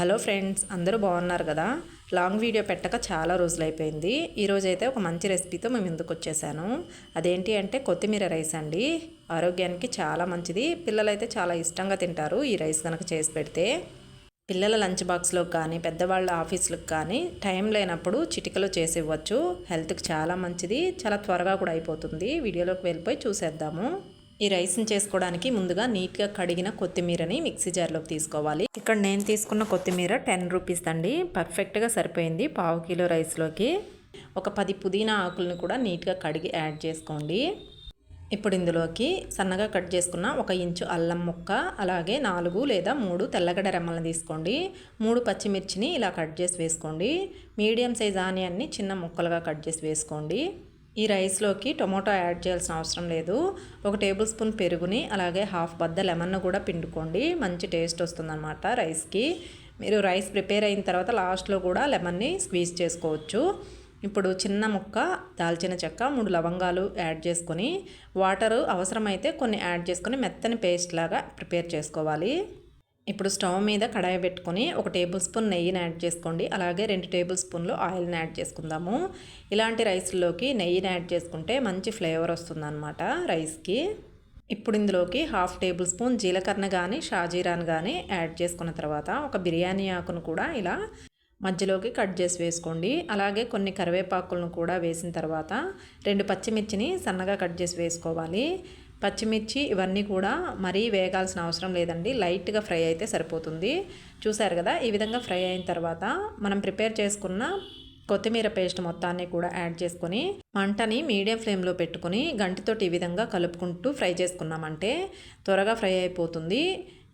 Hello friends అందరూ బాగున్నారు కదా? లాంగ్ వీడియో పెట్టక చాలా రోజులైపోయింది. ఈరోజైతే ఒక మంచి రెసిపీతో మేము ముందుకు వచ్చేసాను. అదేంటి అంటే కొత్తిమీర రైస్ అండి. ఆరోగ్యానికి చాలా మంచిది. పిల్లలైతే చాలా ఇష్టంగా తింటారు ఈ రైస్ కనుక చేసి పెడితే. పిల్లల లంచ్ బాక్స్లోకి కానీ పెద్దవాళ్ళ ఆఫీసులకు కానీ టైం లేనప్పుడు చిటికలో చేసి ఇవ్వచ్చు. హెల్త్కి చాలా మంచిది. చాలా త్వరగా కూడా అయిపోతుంది. వీడియోలోకి వెళ్ళిపోయి చూసేద్దాము. ఈ రైస్ని చేసుకోవడానికి ముందుగా నీట్గా కడిగిన కొత్తిమీరని మిక్సీ జార్లోకి తీసుకోవాలి. ఇక్కడ నేను తీసుకున్న కొత్తిమీర టెన్ రూపీస్ అండి. పర్ఫెక్ట్గా సరిపోయింది పావు కిలో రైస్లోకి. ఒక పది పుదీనా ఆకులను కూడా నీట్గా కడిగి యాడ్ చేసుకోండి. ఇప్పుడు ఇందులోకి సన్నగా కట్ చేసుకున్న ఒక ఇంచు అల్లం ముక్క అలాగే నాలుగు లేదా మూడు తెల్లగడ్డ రెమ్మలను తీసుకోండి. మూడు పచ్చిమిర్చిని ఇలా కట్ చేసి వేసుకోండి. మీడియం సైజ్ ఆనియన్ని చిన్న ముక్కలుగా కట్ చేసి వేసుకోండి. ఈ రైస్లోకి టొమాటో యాడ్ చేయాల్సిన అవసరం లేదు. ఒక టేబుల్ స్పూన్ పెరుగుని అలాగే హాఫ్ బద్ద లెమన్ కూడా పిండుకోండి. మంచి టేస్ట్ వస్తుందన్నమాట రైస్కి. మీరు రైస్ ప్రిపేర్ అయిన తర్వాత లాస్ట్లో కూడా లెమన్ని స్క్వీజ్ చేసుకోవచ్చు. ఇప్పుడు చిన్న ముక్క దాల్చిన చెక్క మూడు లవంగాలు యాడ్ చేసుకొని వాటరు అవసరమైతే కొన్ని యాడ్ చేసుకొని మెత్తని పేస్ట్ లాగా ప్రిపేర్ చేసుకోవాలి. ఇప్పుడు స్టవ్ మీద కడాయి పెట్టుకొని ఒక టేబుల్ స్పూన్ నెయ్యిని యాడ్ చేసుకోండి. అలాగే రెండు టేబుల్ స్పూన్లు ఆయిల్ని యాడ్ చేసుకుందాము. ఇలాంటి రైస్లోకి నెయ్యిని యాడ్ చేసుకుంటే మంచి ఫ్లేవర్ వస్తుందన్నమాట రైస్కి. ఇప్పుడు ఇందులోకి హాఫ్ టేబుల్ స్పూన్ జీలకర్ర కానీ షాజీరాన్ కానీ యాడ్ చేసుకున్న తర్వాత ఒక బిర్యానీ ఆకును కూడా ఇలా మధ్యలోకి కట్ చేసి వేసుకోండి. అలాగే కొన్ని కరివేపాకులను కూడా వేసిన తర్వాత రెండు పచ్చిమిర్చిని సన్నగా కట్ చేసి వేసుకోవాలి. పచ్చిమిర్చి ఇవన్నీ కూడా మరీ వేగాల్సిన అవసరం లేదండి. లైట్గా ఫ్రై అయితే సరిపోతుంది. చూసారు కదా? ఈ విధంగా ఫ్రై అయిన తర్వాత మనం ప్రిపేర్ చేసుకున్న కొత్తిమీర పేస్ట్ మొత్తాన్ని కూడా యాడ్ చేసుకొని మంటని మీడియం ఫ్లేమ్లో పెట్టుకొని గంటితోటి ఈ విధంగా కలుపుకుంటూ ఫ్రై చేసుకున్నామంటే త్వరగా ఫ్రై అయిపోతుంది.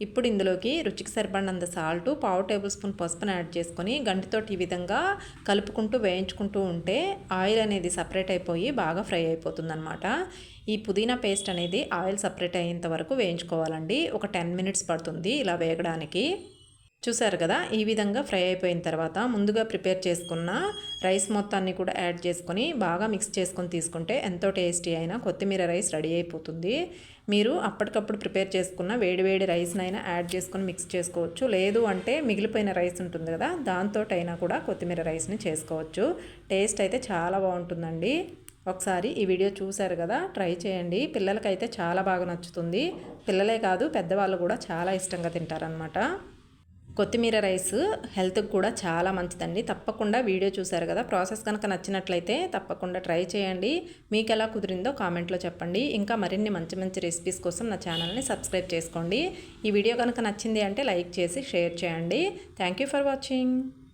ఇప్పుడు ఇందులోకి రుచికి సరిపడినంత సాల్ట్ పావు టేబుల్ స్పూన్ పసుపును యాడ్ చేసుకొని గంటితోటి ఈ విధంగా కలుపుకుంటూ వేయించుకుంటూ ఉంటే ఆయిల్ అనేది సపరేట్ అయిపోయి బాగా ఫ్రై అయిపోతుందన్నమాట. ఈ పుదీనా పేస్ట్ అనేది ఆయిల్ సపరేట్ అయ్యేంత వరకు వేయించుకోవాలండి. ఒక టెన్ మినిట్స్ పడుతుంది ఇలా వేగడానికి. చూసారు కదా? ఈ విధంగా ఫ్రై అయిపోయిన తర్వాత ముందుగా ప్రిపేర్ చేసుకున్న రైస్ మొత్తాన్ని కూడా యాడ్ చేసుకొని బాగా మిక్స్ చేసుకొని తీసుకుంటే ఎంతో టేస్టీ అయినా కొత్తిమీర రైస్ రెడీ అయిపోతుంది. మీరు అప్పటికప్పుడు ప్రిపేర్ చేసుకున్న వేడివేడి రైస్నైనా యాడ్ చేసుకొని మిక్స్ చేసుకోవచ్చు. లేదు అంటే మిగిలిపోయిన రైస్ ఉంటుంది కదా? దాంతోటైనా కూడా కొత్తిమీర రైస్ని చేసుకోవచ్చు. టేస్ట్ అయితే చాలా బాగుంటుందండి. ఒకసారి ఈ వీడియో చూశారు కదా? ట్రై చేయండి. పిల్లలకైతే చాలా బాగా నచ్చుతుంది. పిల్లలే కాదు పెద్దవాళ్ళు కూడా చాలా ఇష్టంగా తింటారనమాట కొత్తిమీర రైస్ హెల్త్కి కూడా చాలా మంచిదండి. తప్పకుండా వీడియో చూసారు కదా. ప్రాసెస్ కనుక నచ్చినట్లయితే తప్పకుండా ట్రై చేయండి. మీకు ఎలా కుదిరిందో కామెంట్లో చెప్పండి. ఇంకా మరిన్ని మంచి మంచి రెసిపీస్ కోసం నా ఛానల్ని సబ్స్క్రైబ్ చేసుకోండి. ఈ వీడియో కనుక నచ్చింది అంటే లైక్ చేసి షేర్ చేయండి. Thank for watching.